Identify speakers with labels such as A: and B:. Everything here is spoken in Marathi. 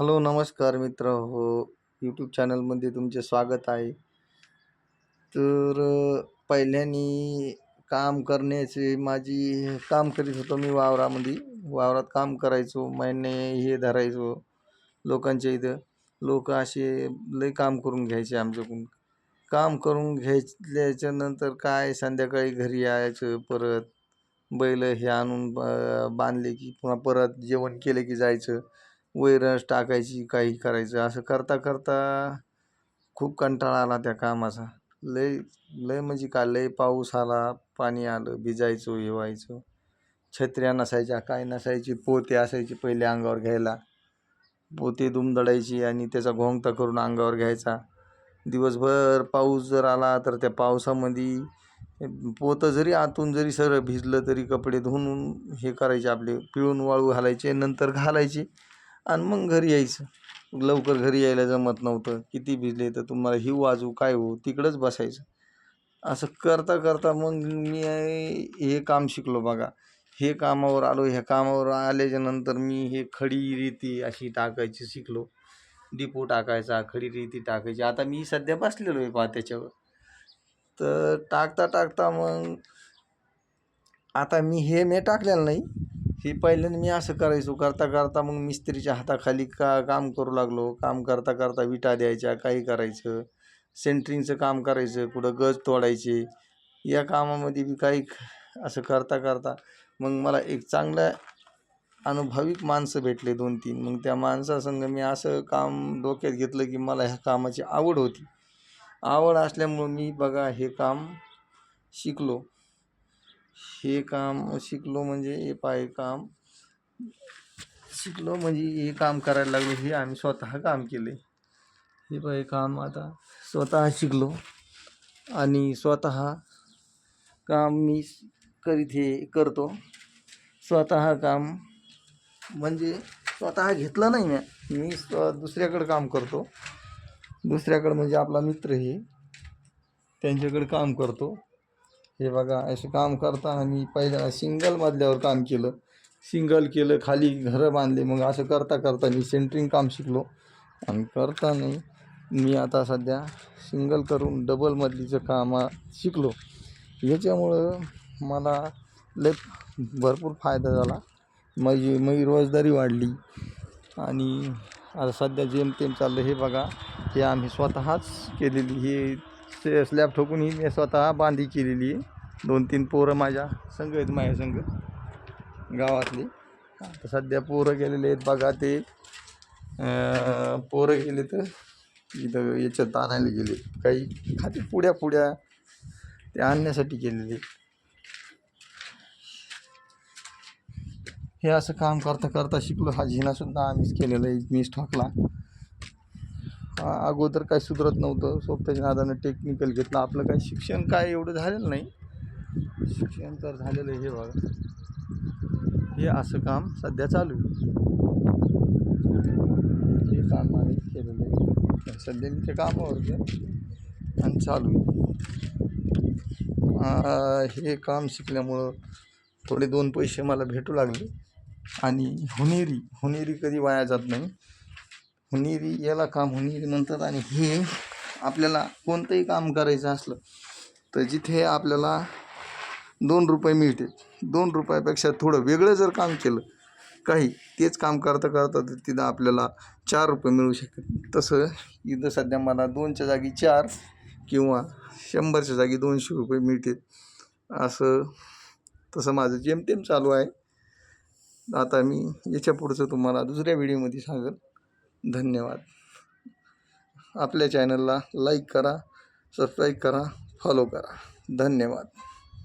A: हॅलो नमस्कार मित्र. हो यूट्यूब चॅनलमध्ये तुमचे स्वागत आहे. तर पहिल्यानी काम करण्याचे माझी काम करीत होतो मी वावरामध्ये. वावरात काम करायचो महिने हे धरायचो लोकांच्या इथं. लोक असे लई काम करून घ्यायचे आमच्याकडून. काम करून घेतल्याच्या नंतर काय संध्याकाळी घरी यायचं परत बैल हे आणून ब- बांधले की पुन्हा परत जेवण केले की जायचं. वैरच टाकायची काही करायचं असं करता करता खूप कंटाळा आला त्या कामाचा. लय लय म्हणजे काय लय पाऊस आला पाणी आलं भिजायचो हे व्हायचो छत्र्या नसायच्या काय नसायची पोते असायचे पहिले अंगावर घ्यायला. पोते दुमदडायची आणि त्याचा घोंगता करून अंगावर घ्यायचा. दिवसभर पाऊस जर आला तर त्या पावसामध्ये पोतं जरी आतून जरी सरळ भिजलं तरी कपडे धुवून हे करायचे आपले पिळून वाळू घालायचे नंतर घालायचे. आणि मग घरी यायचं. लवकर घरी यायला जमत नव्हतं. किती भिजले तर तुम्हाला ही वाजू काय हो तिकडंच बसायचं. असं करता करता मग मी हे काम शिकलो बघा. हे कामावर आलो. ह्या कामावर आल्याच्यानंतर मी हे खडी रीती अशी टाकायची शिकलो. डिपो टाकायचा खडी रीती टाकायची. आता मी सध्या बसलेलो आहे पहा त्याच्यावर. तर टाकता टाकता मग आता मी हे मी टाकलेलं नाही. हे पहिल्यांदा मी असं करायचो करता करता मग मिस्त्रीच्या हाताखाली का काम करू लागलो. काम करता करता विटा द्यायच्या काही करायचं. सेंटरिंगचं काम करायचं कुठं गज तोडायचे. या कामामध्ये बी काही असं करता करता मग मला एक चांगल्या अनुभविक माणसं भेटले दोन तीन मग त्या माणसासंग मी असं काम डोक्यात घेतलं की मला ह्या कामाची आवड होती. आवड असल्यामुळं मी बघा हे काम शिकलो. हे काम शिकलो म्हणजे हे पाय काम. शिकलो म्हणजे हे काम करायला लागलो हे आम्ही स्वतः काम केले. हे पाय काम आता स्वतः शिकलो आणि स्वतः काम मी करीत हे करतो. स्वतः काम म्हणजे स्वतः घेतलं नाही मी. मी स्व दुसऱ्याकडं काम करतो. दुसऱ्याकडं म्हणजे आपला मित्र हे त्यांच्याकडे काम करतो. हे बघा असे काम करताना मी पहिल्या सिंगल मधल्यावर काम केलं. सिंगल केलं खाली घरं बांधले. मग असं करता करता मी सेंटरिंग काम शिकलो. आणि करताना मी आता सध्या सिंगल करून डबलमधलीचं काम शिकलो. याच्यामुळं मला लय भरपूर फायदा झाला. माझी माझी रोजदारी वाढली. आणि आता सध्या जेमतेम चाललं हे बघा हे आम्ही स्वतःच केलेली हे ते स्लॅब ठोकून ही मी स्वतः बांधी केलेली आहे. दोन तीन पोरं माझ्या संघ आहेत माझ्या संघ गावातली. आता सध्या पोरं गेलेले आहेत बघा ते. पोरं गेले तर इथं याच्यात आणायला गेले. काही खाती पुड्या पुड्या ते आणण्यासाठी गेलेले. हे असं काम करता करता शिकलो. हा झिनासुद्धा आम्हीच केलेला आहे. मीच ठोकला. अगोदर काय सुधरत नव्हतं. स्वतःच्या नादानं टेक्निकल घेतलं. आपलं काही शिक्षण काय एवढं झालेलं नाही. शिक्षण तर झालेलं आहे हे बघा. हे असं काम सध्या चालू आहे. हे काम आम्ही केलेलं आहे. सध्या मी ते कामावर आणि चालू आहे. हे काम शिकल्यामुळं थोडे दोन पैसे मला भेटू लागले. आणि हुनेरी हुनेरी कधी वाया जात नाही. हुनेरी याला काम हुनेरी म्हणतात आणि हे आपल्याला कोणतंही काम करायचं असलं तर जिथे आपल्याला दोन रुपये मिळते दोन रुपयापेक्षा थोडं वेगळं जर काम केलं काही तेच काम करता करता तर तिथं आपल्याला चार रुपये मिळू शकतात तसं इथं सध्या मला दोनच्या जागी चार किंवा शंभरच्या जागी दोनशे रुपये मिळते असं तसं माझं जेमतेम चालू आहे. आता मी याच्या पुढचं तुम्हाला दुसऱ्या व्हिडिओमध्ये सांगेल. धन्यवाद. आपल्या चॅनलला लाईक करा सबस्क्राईब करा फॉलो करा. धन्यवाद.